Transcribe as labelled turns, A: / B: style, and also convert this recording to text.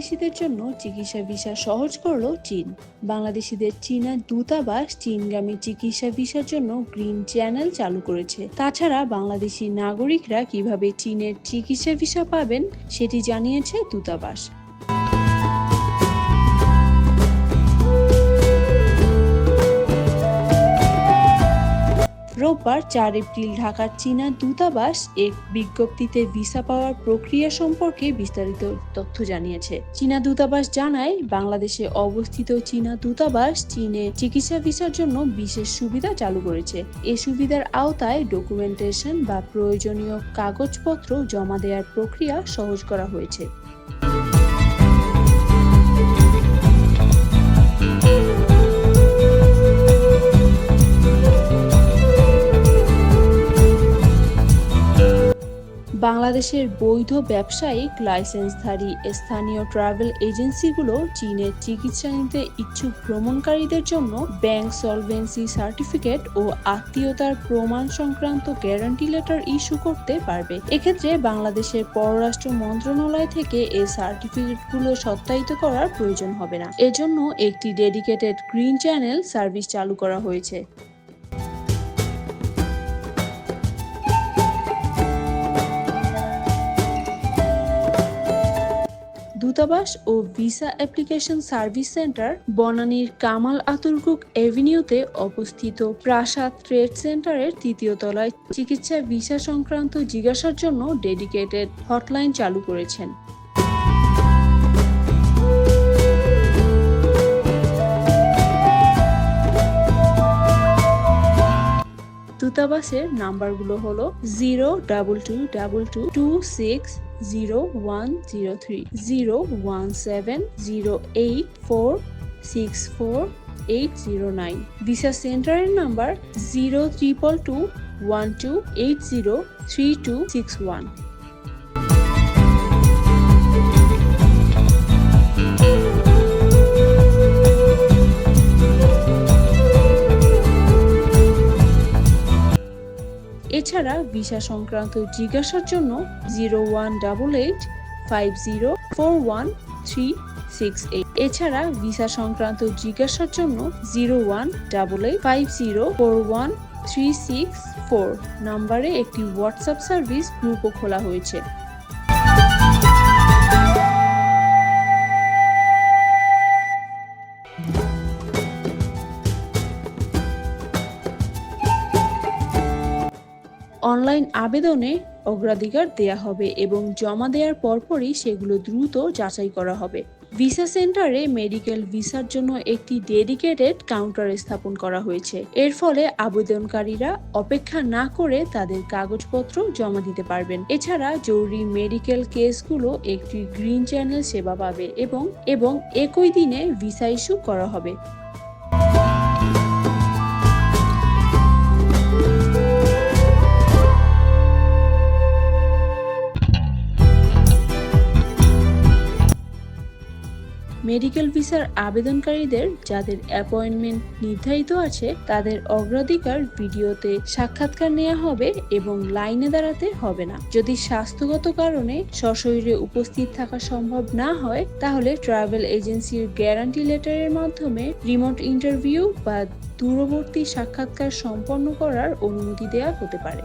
A: বাংলাদেশিদের জন্য চিকিৎসা ভিসা সহজ করল চীন। বাংলাদেশিদের চীনা দূতাবাস চীনগামী চিকিৎসা ভিসার জন্য গ্রিন চ্যানেল চালু করেছে। তাছাড়া বাংলাদেশি নাগরিকরা কীভাবে চীনের চিকিৎসা ভিসা পাবেন, সেটি জানিয়েছে দূতাবাস। রোববার চার এপ্রিল ঢাকার চীনা দূতাবাস এক বিজ্ঞপ্তিতে ভিসা পাওয়ার প্রক্রিয়া সম্পর্কে বিস্তারিত তথ্য জানিয়েছে। চীনা দূতাবাস জানায়, বাংলাদেশে অবস্থিত চীনা দূতাবাস চীনে চিকিৎসা ভিসার জন্য বিশেষ সুবিধা চালু করেছে। এ সুবিধার আওতায় ডকুমেন্টেশন বা প্রয়োজনীয় কাগজপত্র জমা দেওয়ার প্রক্রিয়া সহজ করা হয়েছে। বাংলাদেশের বৈধ ব্যবসায়িক লাইসেন্সধারী স্থানীয় ট্রাভেল এজেন্সিগুলো চীনের চিকিৎসা নিতে ইচ্ছুক ভ্রমণকারীদের জন্য ব্যাংক সলভেন্সি সার্টিফিকেট ও আত্মীয়তার প্রমাণ সংক্রান্ত গ্যারান্টি লেটার ইস্যু করতে পারবে। এক্ষেত্রে বাংলাদেশের পররাষ্ট্র মন্ত্রণালয় থেকে এই সার্টিফিকেটগুলো সত্যায়িত করার প্রয়োজন হবে না। এজন্য একটি ডেডিকেটেড গ্রিন চ্যানেল সার্ভিস চালু করা হয়েছে। দূতাবাস ও ভিসা অ্যাপ্লিকেশন সার্ভিস সেন্টার বনানীর কামাল আতুরকুক এভিনিউতে অবস্থিত প্রাসাদ ট্রেড সেন্টারের তৃতীয় তলায় চিকিৎসা ভিসা সংক্রান্ত জিজ্ঞাসার জন্য ডেডিকেটেড হটলাইন চালু করেছেন। দূতাবাসের নাম্বারগুলো হলো zero double two double two two six zero one zero three zero one seven zero eight four six four eight zero nine visa সেন্টারের number zero triple two one two eight zero three two six one এছাড়া visa সংক্রান্ত জিজ্ঞাসার জন্য zero one double eight five zero four one three six eight এছাড়া visa সংক্রান্ত জিজ্ঞাসার জন্য zero one double eight five zero four one three six four নাম্বারে একটি হোয়াটসঅ্যাপ সার্ভিস গ্রুপও খোলা হয়েছে। অনলাইন আবেদনে অগ্রাধিকার দেয়া হবে এবং জমা দেওয়ার পরপরই সেগুলো দ্রুত যাচাই করা হবে। ভিসা সেন্টারে মেডিকেল ভিসার জন্য একটি ডেডিকেটেড কাউন্টার স্থাপন করা হয়েছে। এর ফলে আবেদনকারীরা অপেক্ষা না করে তাদের কাগজপত্র জমা দিতে পারবেন। এছাড়া জরুরি মেডিকেল কেসগুলো একটি গ্রিন চ্যানেল সেবা পাবে এবং এবং একই দিনে ভিসা ইস্যু করা হবে। মেডিকেল ভিসার আবেদনকারীদের যাদের অ্যাপয়েন্টমেন্ট নির্ধারিত আছে, তাদের অগ্রাধিকার ভিডিওতে সাক্ষাৎকার নেওয়া হবে এবং লাইনে দাঁড়াতে হবে না। যদি স্বাস্থ্যগত কারণে সশরীরে উপস্থিত থাকা সম্ভব না হয়, তাহলে ট্রাভেল এজেন্সির গ্যারান্টি লেটারের মাধ্যমে রিমোট ইন্টারভিউ বা দূরবর্তী সাক্ষাৎকার সম্পন্ন করার অনুমতি দেওয়া হতে পারে।